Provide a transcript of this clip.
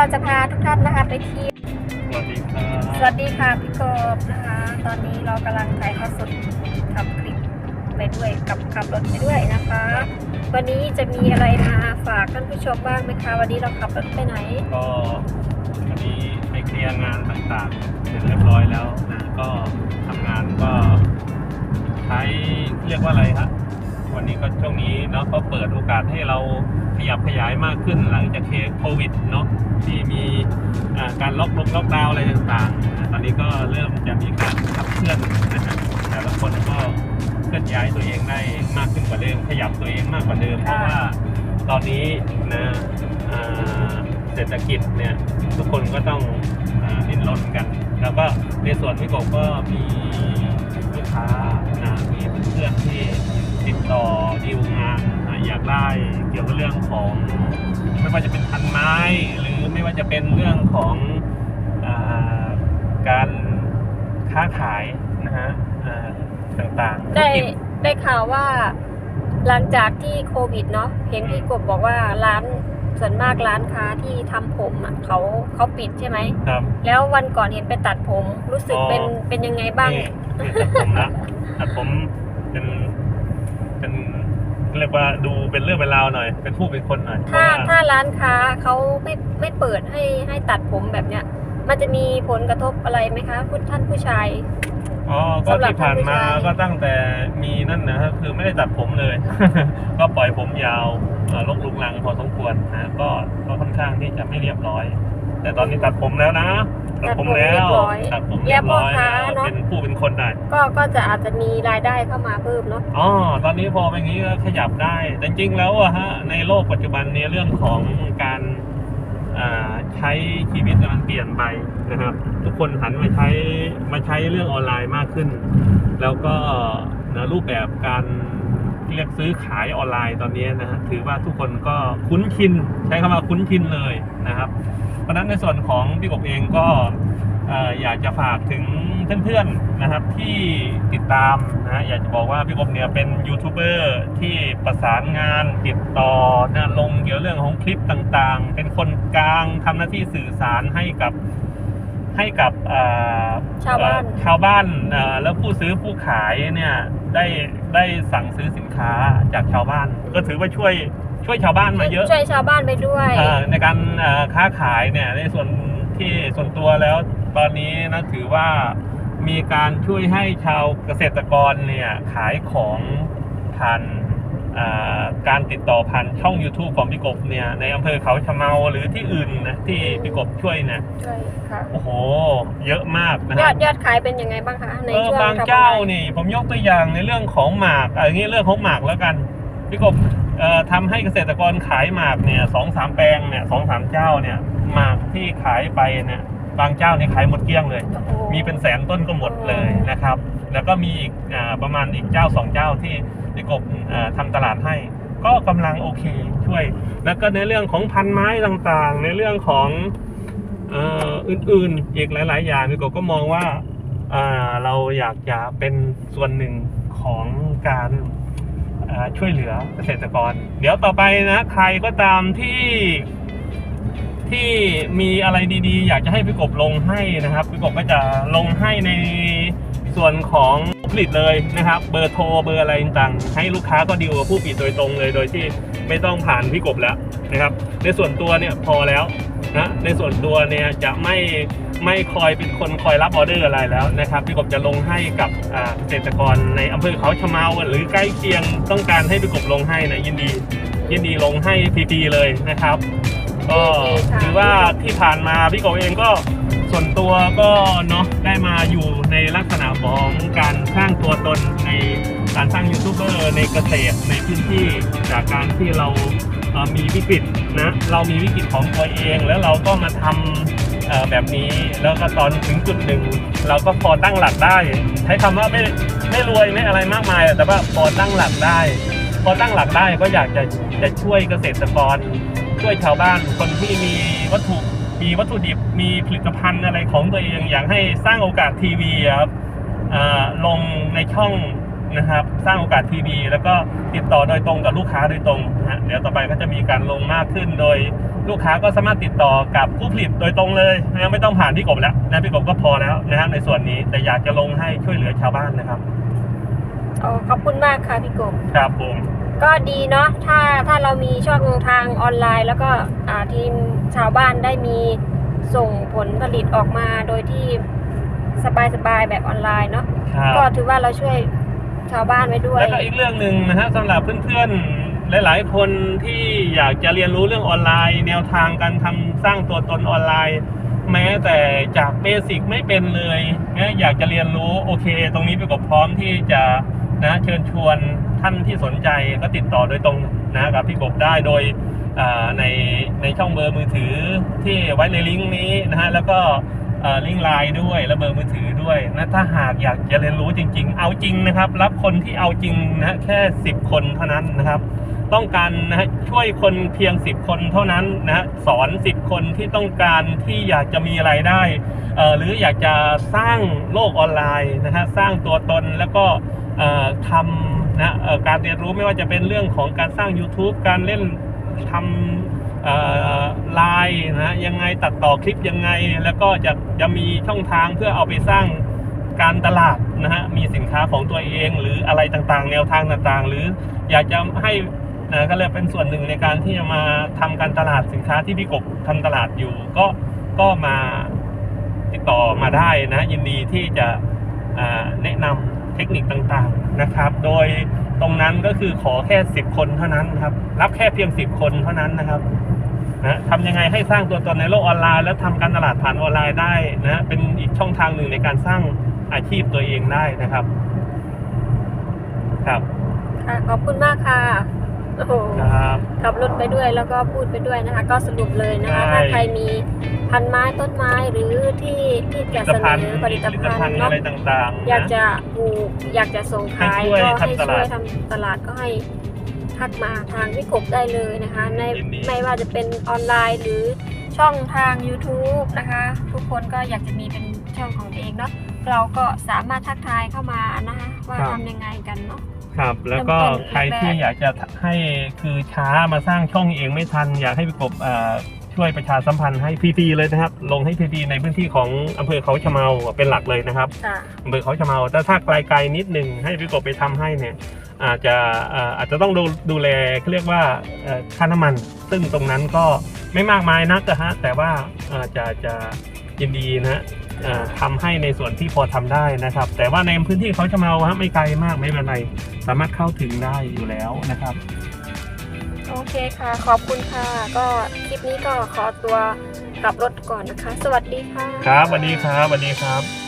เราจะพาทุกท่านนะคะไปเที่ยวสวัสดีครับสวัสดีค่ะพี่กบนะคะ ตอนนี้เรากำลังถ่ายทอดสดทำคลิปไปด้วยกับขับรถไปด้วยนะคะ วันนี้จะมีอะไรมาฝากท่านผู้ชมบ้างไหมคะวันนี้เราขับรถไปไหนก็วันนี้ไปเคลียร์งานต่างๆ เสร็จเรียบร้อยแล้วนะก็ทำงานก็ใช้เรียกว่าอะไรครับ วันนี้ก็ช่วงนี้เนาะก็เปิดโอกาสให้เราขยับขยายมากขึ้นหลังจากเคสโควิดเนาะที่มีการล็อกลงล็อกดาวน์อะไรต่างๆ ตอนนี้ก็เริ่มจะมีการขับเคลื่อนนะฮะแต่ละคนก็เคลื่อนย้ายตัวเองได้มากขึ้นกว่าเดิม ขยับตัวเองมากกว่าเดิม เพราะว่าตอนนี้นะเศรษฐกิจเนี่ยทุกคนก็ต้องดิ้นรนกัน แล้วก็ในส่วนพี่กบก็มีลูกค้านะมีเพื่อนที่ ติดต่อดีลงานนะอยากได้เกี่ยวกับเรื่องของ ไม่ว่าจะเป็นพันไม้ หรือไม่ว่าจะเป็นเรื่องของอาการค้าขายนะฮะอ่าต่างๆ ได้ธุรกิจได้ข่าวว่าหลังจากที่โควิดเนาะเห็นพี่กบบอกว่าร้านส่วนมากร้านค้าที่ทำผมอะเขาเขาปิดใช่ไหมครับ แล้ววันก่อนเห็นไปตัดผมรู้สึกอ๋อเป็นเป็นยังไงบ้างนี่นี่ตัดผมนะตัดผมเป็นเป็น เรียกว่าดูเป็นเรื่องเป็นราวหน่อย เป็นผู้เป็นคนหน่อยเพถ้าราะว่าถ้าร้านค้าเขาไม่ไม่เปิดให้ให้ตัดผมแบบเนี้ย มันจะมีผลกระทบอะไรไหมคะผู้ท่านผู้ชาย อ๋อก็สำหรับที่ผ่านมาท่านผู้ชาย ก็ตั้งแต่มีนั่นนะฮะคือไม่ได้ตัดผมเลย ก็ปล่อยผมยาวเอ่อลกลุงลังพอสมควรนะก็ก็ค่อนข้างที่จะไม่เรียบร้อย แต่ตอนนี้ตัดผมแล้วนะตัดผมแล้วตัดผมเรียบร้อยแล้วเป็นผู้เป็นคนได้ ก็ก็จะอาจจะมีรายได้เข้ามาเพิ่มเนาะอ๋อตอนนี้พอเป็นอย่างนี้ก็ขยับได้แต่จริงๆแล้วอะฮะในโลกปัจจุบันเนี้เรื่องของการอ่าใช้ชีวิตมันเปลี่ยนไปนะครับ ทุกคนหันมาใช้มาใช้เรื่องออนไลน์มากขึ้น แล้วก็นะรูปแบบการ เรียกซื้อขายออนไลน์ตอนนี้นะฮะถือว่าทุกคนก็คุ้นชิน ใช้คำว่าคุ้นชินเลยนะครับ เพราะฉะนั้นในส่วนของพี่กบเองก็เอ่ออยากจะฝากถึงเพื่อนๆนะครับที่ติดตามนะฮะอยากจะบอกว่าพี่กบเนี่ยเป็นยูทูบเบอร์ที่ประสานงานติดต่อนะลงเกี่ยวเรื่องของคลิปต่างๆ เป็นคนกลางทำหน้าที่สื่อสารให้กับให้กับเอ่อชาวบ้านเอ่อชาวบ้านเอ่อแล้วผู้ซื้อผู้ขายเนี่ยได้ ได้สั่งซื้อสินค้าจากชาวบ้าน ก็ถือว่าช่วยช่วยชาวบ้านมาเยอะช่วยชาวบ้านไปด้วยเอ่อในการเอ่อค้าขายเนี่ยในส่วนที่ส่วนตัวแล้วตอนนี้นะถือว่ามีการช่วยให้ชาวเกษตรกรเนี่ยขายของผ่านอ่า การติดต่อผ่านช่อง YouTube ของพี่กบเนี่ยในอำเภอเขาชะเมาหรือที่อื่นนะที่พี่กบช่วยเนี่ยช่วยค่ะโอ้โห เยอะมากนะยฮะอดยอดขายเป็นยังไงบ้างคะในเออช่วงบางทำอะไรเจ้านี่ ผมยกตัวอย่างในเรื่องของหมากอะไรงี้เรื่องของหมากแล้วกันพี่กบเอ่อทำให้เกษตรกรขายหมากเนี่ยสองสามแปลงเนี่ยสองสามเจ้าเนี่ยหมากที่ขายไปเนี่ย บางเจ้าเนี่ยขายหมดเกลี้ยงเลยโอ้โหมีเป็นแสนต้นก็หมดเลยนะครับ แล้วก็มีอีกอาประมาณอีกเจ้าสองเจ้าที่พี่กบอ่าทำตลาดให้ ก็กำลังโอเคช่วย แล้วก็ในเรื่องของพันไม้ต่างๆ ในเรื่องของเอ่ออื่นๆ อีกหลาย ๆ อย่างพี่กบก็มองว่าอ่าเราอยากจะเป็นส่วนหนึ่งของการอ่าช่วยเหลือเกษตรกร เดี๋ยวต่อไปนะใครก็ตามที่ ที่มีอะไรดีๆ อยากจะให้พี่กบลงให้นะครับพี่กบก็จะลงให้ในส่วนของผลิตเลยนะครับ เบอร์โทรเบอร์อะไรต่างๆให้ลูกค้าก็ดีลกับผู้ผลิตโดยตรงเลย โดยที่ไม่ต้องผ่านพี่กบแล้วนะครับ ในส่วนตัวเนี่ยพอแล้วนะในส่วนตัวเนี่ยจะไม่ไม่คอยเป็นคนคอยรับออเดอร์อะไรแล้วนะครับพี่กบจะลงให้กับเกษตรกรในอำเภอเขาชะเมาหรือใกล้เคียงต้องการให้พี่กบลงให้นะยินดี ยินดีลงให้ฟรีๆเลยนะครับ ก็ถือว่าที่ผ่านมาพี่กบเองก็ส่วนตัวก็เนาะได้มาอยู่ในลักษณะของการสร้างตัวตนในการสร้างยูทูบเบอร์ในเกษตรในพื้นที่จากการที่เราเอ่อมีวิกฤตนะเรามีวิกฤตของตัวเอง แล้วเราก็มาทำเอ่อแบบนี้แล้วก็ตอนถึงจุดหนึ่ง เราก็พอตั้งหลักได้ ใช้คำว่าไม่ไม่รวยไม่อะไรมากมาย แต่ว่าพอตั้งหลักได้ พอตั้งหลักได้ก็อยากจะจะช่วยเกษตรกร ช่วยชาวบ้านคนที่มีวัตถุมีวัตถุดิบมีผลิตภัณฑ์อะไรของตัวเองอยากให้สร้างโอกาสทีวีอะครับอ่าลงในช่องนะครับ สร้างโอกาสทีวีแล้วก็ติดต่อโดยตรงกับลูกค้าโดยตรงนะฮะเดี๋ยวต่อไปก็จะมีการลงมากขึ้นโดยลูกค้าก็สามารถติดต่อกับผู้ผลิตโดยตรงเลยนะไม่ต้องผ่านพี่กบแล้วนะพี่กบก็พอแล้วนะครับในส่วนนี้แต่อยากจะลงให้ช่วยเหลือชาวบ้านนะครับโอ้ขอบคุณมากค่ะพี่กบครับผม ก็ดีเนาะถ้าถ้าเรามีช่องทางออนไลน์ แล้วก็อ่าทีมชาวบ้านได้มีส่งผลผลิตออกมาโดยที่สบายๆแบบออนไลน์เนาะครับก็ถือว่าเราช่วยชาวบ้านไว้ด้วย แล้วก็อีกเรื่องหนึ่งนะฮะสำหรับเพื่อนๆ หลายๆ คนที่อยากจะเรียนรู้เรื่องออนไลน์ แนวทางการทำสร้างตัวตนออนไลน์ แม้แต่จากเบสิกไม่เป็นเลยนะอยากจะเรียนรู้โอเค ตรงนี้พี่กบพร้อมที่จะ นะเชิญชวนท่านที่สนใจก็ติดต่อโดยตรงนะกับพี่กบได้โดยในในช่องเบอร์มือถือที่ไว้ในลิงก์นี้นะฮะแล้วก็ลิงก์ไลน์ด้วยและเบอร์มือถือด้วยนะถ้าหากอยากจะเรียนรู้จริง ๆ เอาจริงนะครับ รับคนที่เอาจริงนะแค่ 10 คนเท่านั้นนะครับ ต้องการนะฮะช่วยคนเพียง 10 คนเท่านั้นนะฮะสอน 10 คนที่ต้องการที่อยากจะมีรายได้หรืออยากจะสร้างโลกออนไลน์นะฮะสร้างตัวตนแล้วก็ทำนะการเรียนรู้ไม่ว่าจะเป็นเรื่องของการสร้าง YouTube การเล่นทำไลน์นะยังไงตัดต่อคลิปยังไง แล้วก็จะจะมีช่องทางเพื่อเอาไปสร้างการตลาดนะฮะมีสินค้าของตัวเองหรืออะไรต่างๆ แนวทางต่างๆ หรืออยากจะให้นะก็เลยเป็นส่วนหนึ่งในการที่จะมาทำการตลาดสินค้าที่พี่กบทำตลาดอยู่ ก็ก็มาติดต่อมาได้นะยินดีที่จะแนะนำ ทคนิคต่างๆนะครับ โดยตรงนั้นก็คือขอแค่ 10 คนเท่านั้นครับ รับแค่เพียง 10 คนเท่านั้นนะครับนะทำยังไงให้สร้างตัวตนในโลกออนไลน์ แล้วทำการตลาดผ่านออนไลน์ได้นะเป็นอีกช่องทางหนึ่งในการสร้างอาชีพตัวเองได้นะครับ ครับขอบคุณมากค่ะ โอ้โหครับ ขับรถไปด้วยแล้วก็พูดไปด้วยนะคะ ก็สรุปเลยนะคะ ใช่ ถ้าใครมีพันไม้ต้นไม้หรือที่ที่จะผลิเสตนภัณฑ์อผลิตผลิตภัณภัณฑ์ฑ์เนาะอะไรต่างๆอยากนะ จะปลูกอยากจะส่งขายให้ช่วยก็ให้ทำตช่ลาวยดทำตลาดก็ให้ทักมาทางพี่กบได้เลยนะคะ ในยินดี ไม่ว่าจะเป็นออนไลน์หรือช่องทาง YouTube นะคะ ทุกคนก็อยากจะมีเป็นช่องของตัวเองเนาะเราก็สามารถทักทายเข้ามานะคะว่าทำยังไงกันเนาะ ครับ แล้วก็เริ่มต้นใครที่อยากจะให้คือช้ามาสร้างช่องเองไม่ทัน อยากให้พี่กบเอ่อช่วยประชาสัมพันธ์ให้พีๆเลยนะครับ ลงให้พีๆในพื้นที่ของอำเภอเขาชะเมาเป็นหลักเลยนะครับค่ะอำเภอเขาชะเมาแต่ถ้าไกลๆนิดหนึ่งให้พี่กบไปทำให้เนี่ยอาจจะเอ่ออาจจะต้องดูดูแลเขาเรียกว่าเอ่อค่าน้ำมัน ซึ่งตรงนั้นก็ไม่มากมายนักนะฮะแต่ว่าเอ่อจะจะยินดีนะฮะเอ่อ ทำให้ในส่วนที่พอทำได้นะครับ แต่ว่าในพื้นที่เขาชะเมาฮะไม่ไกลมากไม่เป็นไรสามารถเข้าถึงได้อยู่แล้วนะครับ โอเคค่ะ ขอบคุณค่ะ ก็คลิปนี้ก็ขอตัวกลับรถก่อนนะคะ สวัสดีค่ะ ครับสวัสดีครับสวัสดีครับ